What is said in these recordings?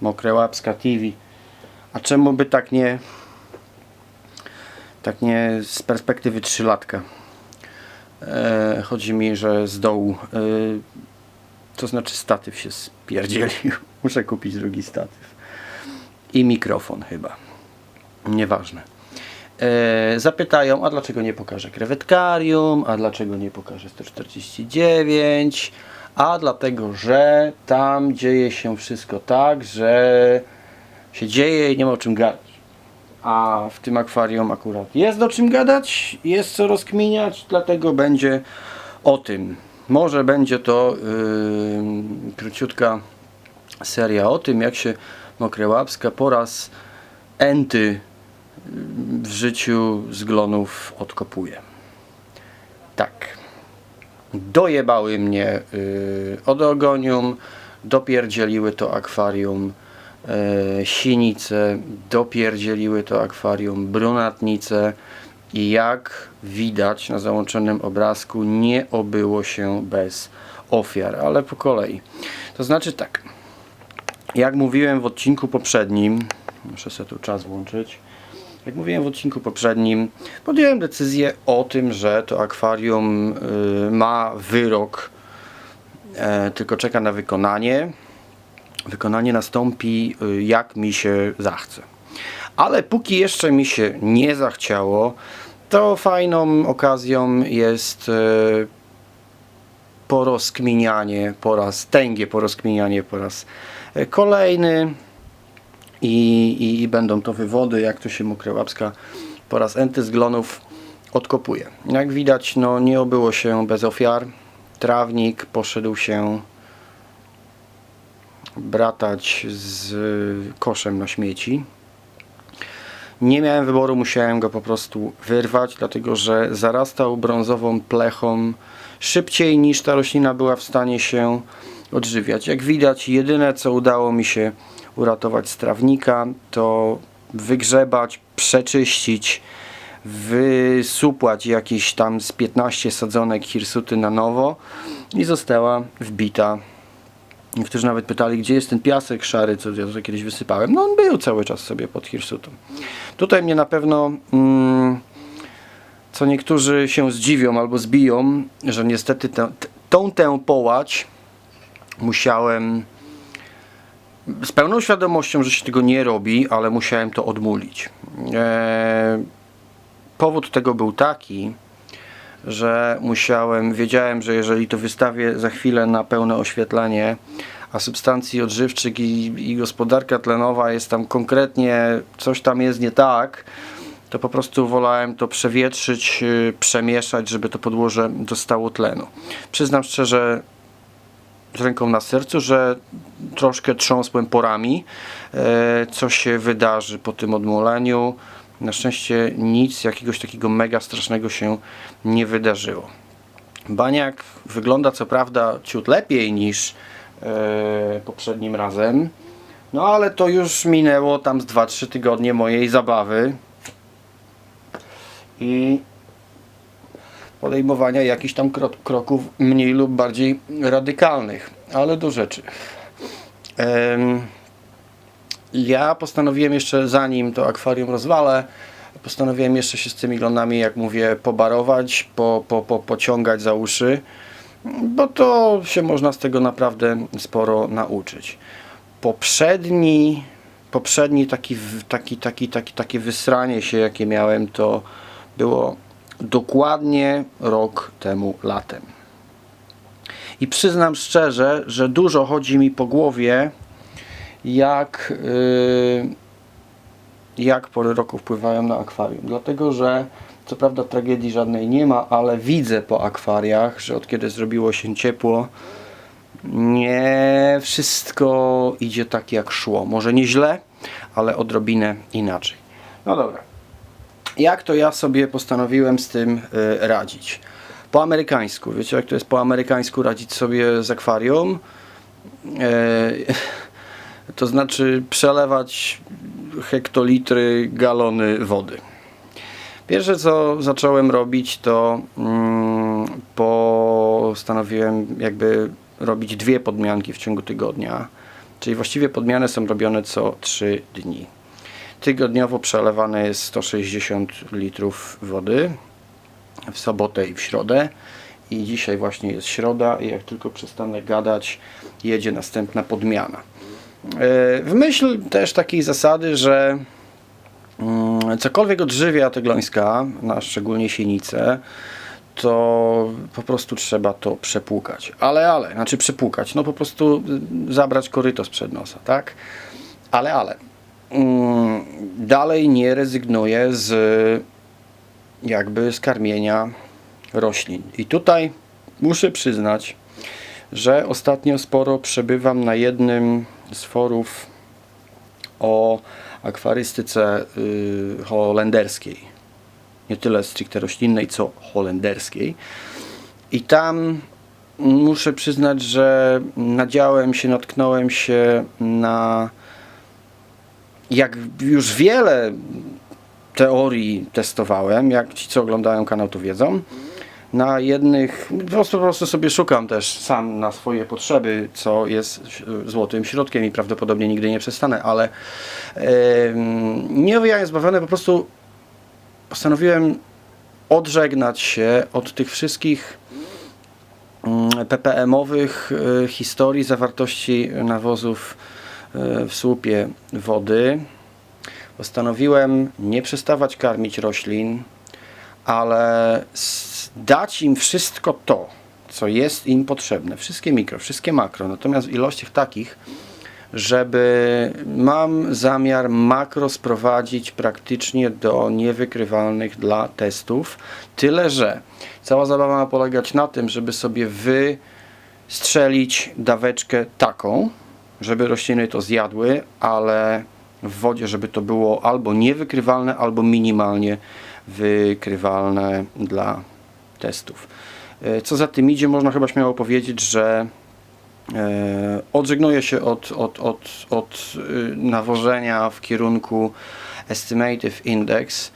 Mokre łapska TV. A czemu by tak nie tak nie z perspektywy trzylatka? E, chodzi mi, że z dołu e, to znaczy statyw się spierdzielił. Muszę kupić drugi statyw. I mikrofon chyba. Nieważne. E, zapytają, a dlaczego nie pokażę krewetkarium, a dlaczego nie pokażę 149, a dlatego, że tam dzieje się wszystko tak, że się dzieje i nie ma o czym gadać. A w tym akwarium akurat jest o czym gadać, jest co rozkminiać, dlatego będzie o tym. Może będzie to yy, króciutka seria o tym, jak się Mokrełapska po raz enty w życiu zglonów odkopuje. Tak. Dojebały mnie yy, odogonium, dopierdzieliły to akwarium yy, sinice, dopierdzieliły to akwarium brunatnice i jak widać na załączonym obrazku nie obyło się bez ofiar, ale po kolei. To znaczy tak, jak mówiłem w odcinku poprzednim, muszę sobie tu czas włączyć. Jak mówiłem w odcinku poprzednim, podjąłem decyzję o tym, że to akwarium y, ma wyrok, e, tylko czeka na wykonanie. Wykonanie nastąpi y, jak mi się zachce. Ale póki jeszcze mi się nie zachciało, to fajną okazją jest e, porozkminianie po raz, tęgie porozkminianie po raz e, kolejny i, i, i będą to wywody, jak to się Mokrełapska po raz enty z glonów odkopuje. Jak widać, no nie obyło się bez ofiar. Trawnik poszedł się bratać z koszem na śmieci. Nie miałem wyboru, musiałem go po prostu wyrwać, dlatego że zarastał brązową plechą szybciej niż ta roślina była w stanie się odżywiać. Jak widać, jedyne co udało mi się uratować z trawnika, to wygrzebać, przeczyścić, wysupłać jakieś tam z 15 sadzonek hirsuty na nowo i została wbita Niektórzy nawet pytali, gdzie jest ten piasek szary, co ja tutaj kiedyś wysypałem. No on był cały czas sobie pod hirsutą. Tutaj mnie na pewno, mm, co niektórzy się zdziwią albo zbiją, że niestety tę, tą tę połać musiałem z pełną świadomością, że się tego nie robi, ale musiałem to odmulić. Eee, powód tego był taki, że musiałem, wiedziałem, że jeżeli to wystawię za chwilę na pełne oświetlenie, a substancji odżywczych i, i gospodarka tlenowa jest tam konkretnie, coś tam jest nie tak, to po prostu wolałem to przewietrzyć, yy, przemieszać, żeby to podłoże dostało tlenu. Przyznam szczerze, z ręką na sercu, że troszkę trząsłem porami, e, co się wydarzy po tym odmuleniu. Na szczęście nic jakiegoś takiego mega strasznego się nie wydarzyło. Baniak wygląda co prawda ciut lepiej niż e, poprzednim razem, no ale to już minęło tam z 2-3 tygodnie mojej zabawy i podejmowania jakichś tam kro kroków mniej lub bardziej radykalnych, ale do rzeczy. Ja postanowiłem jeszcze, zanim to akwarium rozwalę, postanowiłem jeszcze się z tymi glonami, jak mówię, pobarować, po, po, po, pociągać za uszy, bo to się można z tego naprawdę sporo nauczyć. Poprzedni, poprzedni taki, taki, taki, taki, takie wysranie się, jakie miałem, to było dokładnie rok temu latem. I przyznam szczerze, że dużo chodzi mi po głowie, jak, yy, jak pory roku wpływają na akwarium. Dlatego, że co prawda tragedii żadnej nie ma, ale widzę po akwariach, że od kiedy zrobiło się ciepło, nie wszystko idzie tak jak szło. Może nie źle, ale odrobinę inaczej. No dobra. Jak to ja sobie postanowiłem z tym y, radzić? Po amerykańsku. Wiecie, jak to jest po amerykańsku radzić sobie z akwarium? E, to znaczy przelewać hektolitry, galony wody. Pierwsze co zacząłem robić to mm, postanowiłem jakby robić dwie podmianki w ciągu tygodnia. Czyli właściwie podmiany są robione co 3 dni. Tygodniowo przelewane jest 160 litrów wody w sobotę i w środę. I dzisiaj właśnie jest środa i jak tylko przestanę gadać, jedzie następna podmiana. E, W myśl też takiej zasady, że mm, cokolwiek odżywia tyglońska, na szczególnie sienicę, to po prostu trzeba to przepłukać. Ale, ale, znaczy przepłukać, no po prostu y, zabrać koryto sprzed nosa, tak? Ale, ale. Mm, Dalej nie rezygnuję z jakby z karmienia roślin. I tutaj muszę przyznać, że ostatnio sporo przebywam na jednym z forów o akwarystyce y, holenderskiej. Nie tyle stricte roślinnej, co holenderskiej. I tam muszę przyznać, że nadziałem się, natknąłem się na jak już wiele teorii testowałem, jak ci co oglądają kanał to wiedzą. Na jednych, po prostu, po prostu sobie szukam też sam na swoje potrzeby, co jest złotym środkiem i prawdopodobnie nigdy nie przestanę, ale em, nie owijając bawełnę, po prostu postanowiłem odżegnać się od tych wszystkich mm, ppm-owych y, historii zawartości nawozów w słupie wody. Postanowiłem nie przestawać karmić roślin, ale dać im wszystko to, co jest im potrzebne. Wszystkie mikro, wszystkie makro, natomiast w ilościach takich, żeby mam zamiar makro sprowadzić praktycznie do niewykrywalnych dla testów. Tyle, że cała zabawa ma polegać na tym, żeby sobie wystrzelić daweczkę taką, żeby rośliny to zjadły, ale w wodzie, żeby to było albo niewykrywalne, albo minimalnie wykrywalne dla testów. E, Co za tym idzie, można chyba śmiało powiedzieć, że e, odżegnuję się od, od, od, od y, nawożenia w kierunku Estimative Index.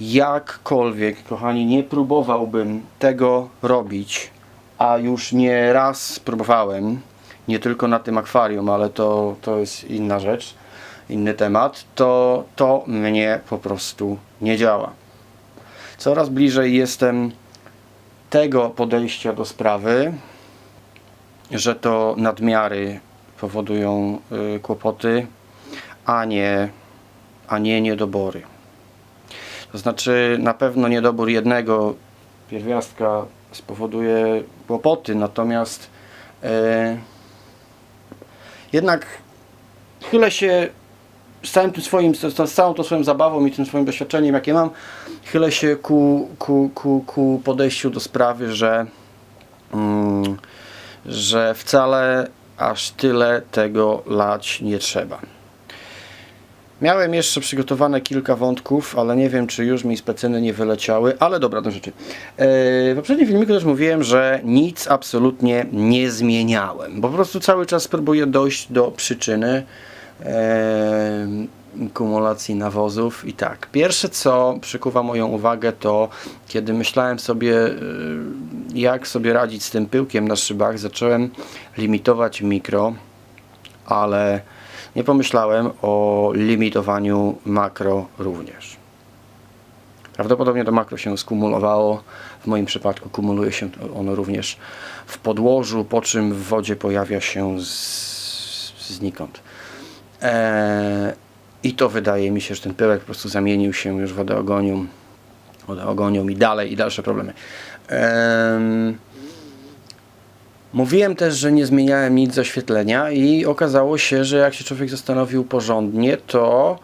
Jakkolwiek, kochani, nie próbowałbym tego robić, a już nie raz próbowałem, nie tylko na tym akwarium, ale to, to jest inna rzecz, inny temat, to to mnie po prostu nie działa. Coraz bliżej jestem tego podejścia do sprawy, że to nadmiary powodują y, kłopoty, a nie, a nie niedobory. To znaczy, na pewno niedobór jednego pierwiastka spowoduje kłopoty, natomiast e, jednak chylę się z całym tym swoim, z, całą tą swoją zabawą i tym swoim doświadczeniem, jakie mam, chylę się ku, ku, ku, ku podejściu do sprawy, że mm, że wcale aż tyle tego lać nie trzeba. Miałem jeszcze przygotowane kilka wątków, ale nie wiem, czy już mi specyny nie wyleciały, ale dobra, do rzeczy. E, W poprzednim filmiku też mówiłem, że nic absolutnie nie zmieniałem. Po prostu cały czas próbuję dojść do przyczyny e, kumulacji nawozów i tak. Pierwsze co przykuwa moją uwagę to kiedy myślałem sobie e, jak sobie radzić z tym pyłkiem na szybach, zacząłem limitować mikro, ale nie pomyślałem o limitowaniu makro również. Prawdopodobnie to makro się skumulowało. W moim przypadku kumuluje się ono również w podłożu, po czym w wodzie pojawia się z, znikąd. Eee, I to wydaje mi się, że ten pyłek po prostu zamienił się już w wodoogonium, wodoogonium i dalej, i dalsze problemy. Em, Mówiłem też, że nie zmieniałem nic z oświetlenia i okazało się, że jak się człowiek zastanowił porządnie, to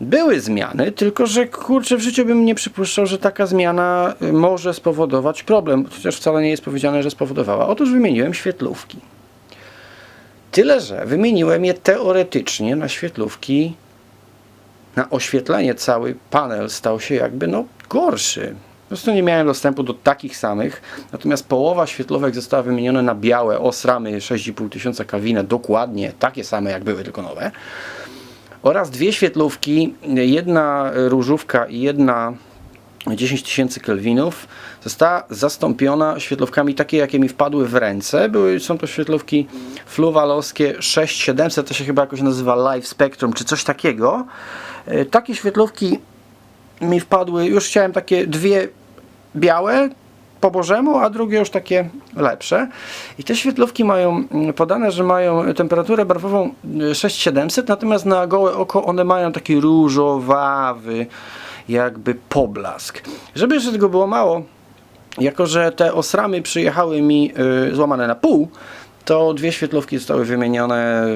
były zmiany, tylko że kurczę w życiu bym nie przypuszczał, że taka zmiana y, może spowodować problem, chociaż wcale nie jest powiedziane, że spowodowała. Otóż wymieniłem świetlówki. Tyle, że wymieniłem je teoretycznie na świetlówki, na oświetlenie cały panel stał się jakby no gorszy. Po prostu nie miałem dostępu do takich samych, natomiast połowa świetlówek została wymieniona na białe osramy 6,5 tysiąca kawinę, dokładnie takie same jak były, tylko nowe. Oraz dwie świetlówki, jedna różówka i jedna 10 tysięcy kelwinów została zastąpiona świetlówkami takie, jakie mi wpadły w ręce. Były, są to świetlówki fluwalowskie 6700, to się chyba jakoś nazywa Live Spectrum, czy coś takiego. E, Takie świetlówki mi wpadły, już chciałem takie dwie białe po bożemu, a drugie już takie lepsze. I te świetlówki mają mm, podane, że mają temperaturę barwową y, 6700, natomiast na gołe oko one mają taki różowawy jakby poblask. Żeby jeszcze tego było mało, jako że te osramy przyjechały mi y, złamane na pół, to dwie świetlówki zostały wymienione.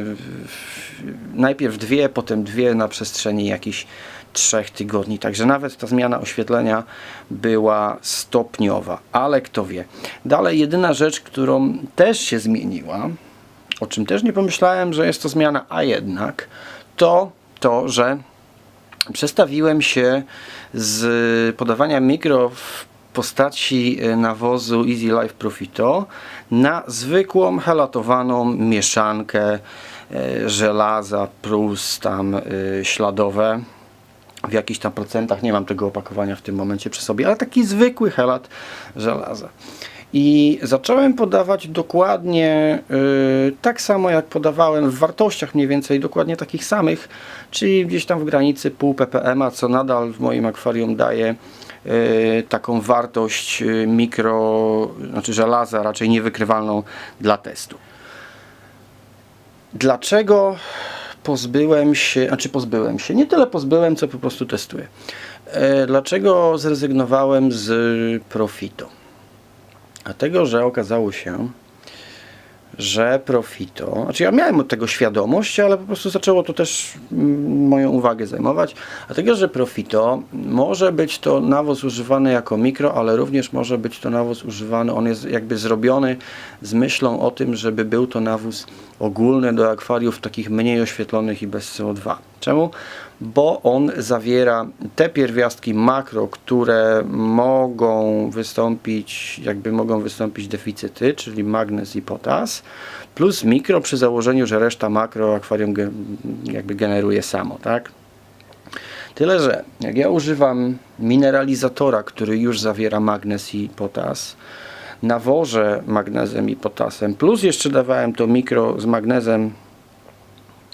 Najpierw dwie, potem dwie na przestrzeni jakichś trzech tygodni. Także nawet ta zmiana oświetlenia była stopniowa, ale kto wie. Dalej, jedyna rzecz, którą też się zmieniła, o czym też nie pomyślałem, że jest to zmiana, a jednak, to to, że przestawiłem się z podawania mikro w postaci e, nawozu Easy Life Profito na zwykłą helatowaną mieszankę e, żelaza plus tam e, śladowe w jakichś tam procentach, nie mam tego opakowania w tym momencie przy sobie, ale taki zwykły helat żelaza. I zacząłem podawać dokładnie y, tak samo jak podawałem w wartościach mniej więcej dokładnie takich samych, czyli gdzieś tam w granicy pół ppm, co nadal w moim akwarium daje y, taką wartość y, mikro, znaczy żelaza raczej niewykrywalną dla testu. Dlaczego pozbyłem się, znaczy pozbyłem się, nie tyle pozbyłem, co po prostu testuję. E, Dlaczego zrezygnowałem z Profito? Dlatego, że okazało się, że Profito, znaczy ja miałem od tego świadomość, ale po prostu zaczęło to też mm, moją uwagę zajmować, dlatego, że Profito może być to nawóz używany jako mikro, ale również może być to nawóz używany, on jest jakby zrobiony z myślą o tym, żeby był to nawóz ogólny do akwariów takich mniej oświetlonych i bez CO2. Czemu? Bo on zawiera te pierwiastki makro, które mogą wystąpić, jakby mogą wystąpić deficyty, czyli magnez i potas, plus mikro przy założeniu, że reszta makro akwarium jakby generuje samo, tak? Tyle, że jak ja używam mineralizatora, który już zawiera magnez i potas, nawożę magnezem i potasem, plus jeszcze dawałem to mikro z magnezem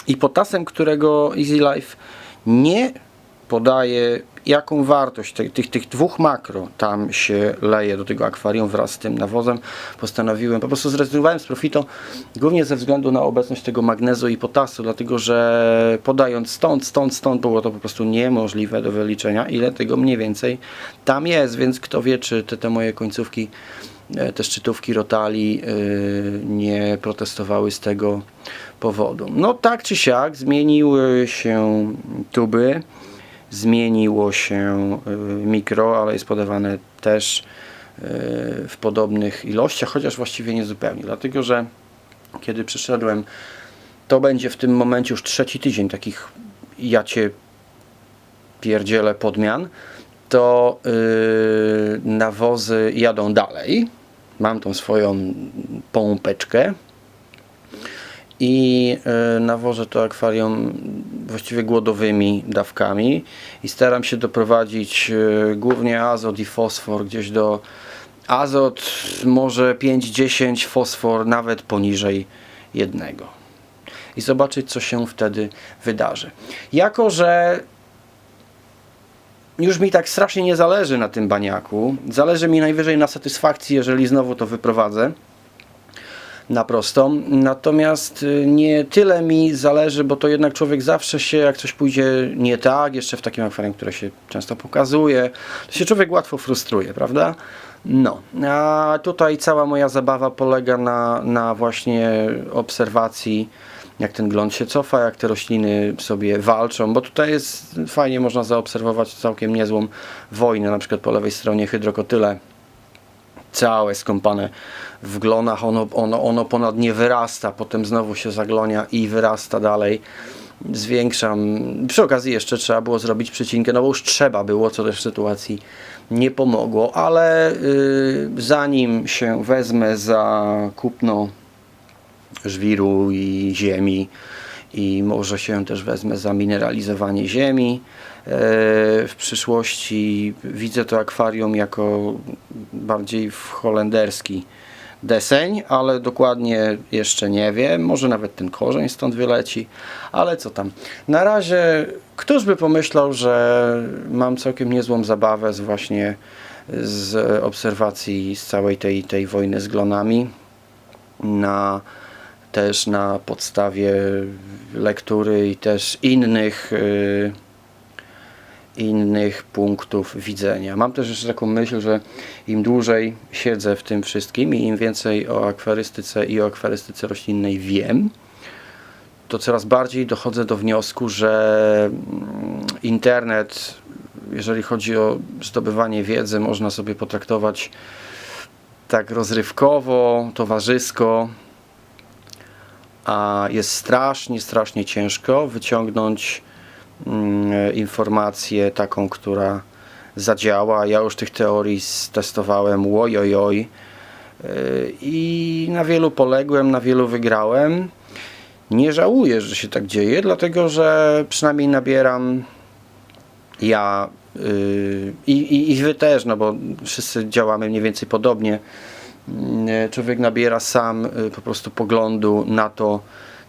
i potasem, którego Easy Life nie podaje jaką wartość te- tych, tych dwóch makro tam się leje do tego akwarium wraz z tym nawozem, postanowiłem, po prostu zrezygnowałem z Profito głównie ze względu na obecność tego magnezu i potasu, dlatego że podając stąd, stąd, stąd było to po prostu niemożliwe do wyliczenia, ile tego mniej więcej tam jest, więc kto wie, czy te, te moje końcówki e, te szczytówki Rotali e, nie protestowały z tego powodu. No tak czy siak zmieniły się tuby, zmieniło się y, mikro, ale jest podawane też y, w podobnych ilościach, chociaż właściwie nie zupełnie, dlatego że kiedy przyszedłem, to będzie w tym momencie już trzeci tydzień takich ja cię podmian, to yy, nawozy jadą dalej. Mam tą swoją pompeczkę i y, nawożę to akwarium właściwie głodowymi dawkami i staram się doprowadzić y, głównie azot i fosfor gdzieś do azot może 5-10, fosfor nawet poniżej jednego i zobaczyć co się wtedy wydarzy. Jako, że już mi tak strasznie nie zależy na tym baniaku, zależy mi najwyżej na satysfakcji, jeżeli znowu to wyprowadzę na prostą. Natomiast y, nie tyle mi zależy, bo to jednak człowiek zawsze się, jak coś pójdzie nie tak, jeszcze w takim akwarium, które się często pokazuje, to się człowiek łatwo frustruje, prawda? No, a tutaj cała moja zabawa polega na, na właśnie obserwacji, jak ten gląd się cofa, jak te rośliny sobie walczą, bo tutaj jest fajnie można zaobserwować całkiem niezłą wojnę, na przykład po lewej stronie hydrokotyle całe skąpane w glonach, ono, ono, ono ponad nie wyrasta, potem znowu się zaglonia i wyrasta dalej. Zwiększam. Przy okazji jeszcze trzeba było zrobić przycinkę, no bo już trzeba było, co też w sytuacji nie pomogło, ale y, zanim się wezmę za kupno żwiru i ziemi i może się też wezmę za mineralizowanie ziemi, w przyszłości widzę to akwarium jako bardziej w holenderski deseń, ale dokładnie jeszcze nie wiem. Może nawet ten korzeń stąd wyleci, ale co tam. Na razie, któż by pomyślał, że mam całkiem niezłą zabawę z właśnie z obserwacji z całej tej, tej wojny z glonami na też na podstawie lektury i też innych y, innych punktów widzenia. Mam też jeszcze taką myśl, że im dłużej siedzę w tym wszystkim i im więcej o akwarystyce i o akwarystyce roślinnej wiem, to coraz bardziej dochodzę do wniosku, że mm, internet, jeżeli chodzi o zdobywanie wiedzy, można sobie potraktować tak rozrywkowo, towarzysko, a jest strasznie, strasznie ciężko wyciągnąć informację taką, która zadziała. Ja już tych teorii testowałem ojojoj yy, i na wielu poległem, na wielu wygrałem. Nie żałuję, że się tak dzieje, dlatego że przynajmniej nabieram ja yy, i, i, i wy też, no bo wszyscy działamy mniej więcej podobnie. Yy, Człowiek nabiera sam po prostu poglądu na to,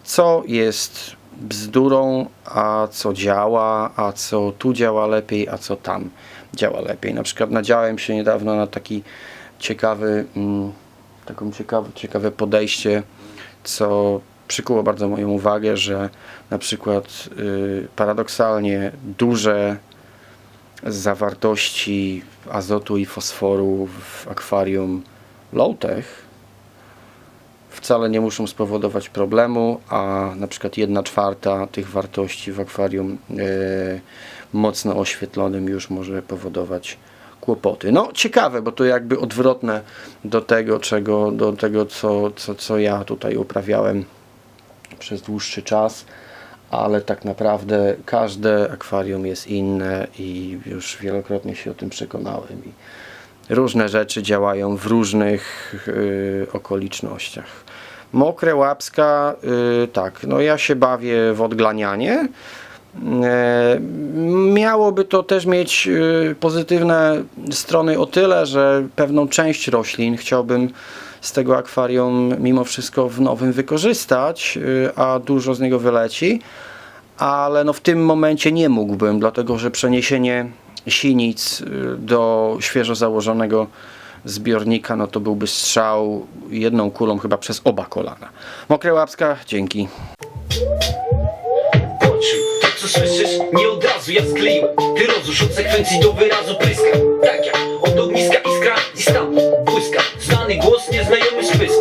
co jest bzdurą, a co działa, a co tu działa lepiej, a co tam działa lepiej. Na przykład nadziałem się niedawno na taki ciekawy, mm, taką ciekawe, ciekawe podejście, co przykuło bardzo moją uwagę, że na przykład y, paradoksalnie duże zawartości azotu i fosforu w akwarium low-tech wcale nie muszą spowodować problemu, a na przykład 1 czwarta tych wartości w akwarium e, mocno oświetlonym już może powodować kłopoty. No ciekawe, bo to jakby odwrotne do tego, czego, do tego co, co, co ja tutaj uprawiałem przez dłuższy czas, ale tak naprawdę każde akwarium jest inne i już wielokrotnie się o tym przekonałem. I różne rzeczy działają w różnych y, okolicznościach. Mokre łapska, y, tak, no ja się bawię w odglanianie. E, Miałoby to też mieć y, pozytywne strony o tyle, że pewną część roślin chciałbym z tego akwarium mimo wszystko w nowym wykorzystać, y, a dużo z niego wyleci, ale no w tym momencie nie mógłbym, dlatego że przeniesienie sinic y, do świeżo założonego zbiornika, no to byłby strzał jedną kulą chyba przez oba kolana. Mokre łapska, dzięki. Poczuj, to co słyszysz, nie od razu ja skleiłem. Ty rozrusz od sekwencji do wyrazu pryska. Tak jak od ogniska iskra i stamtąd błyska. Znany głos, nieznajomy spysk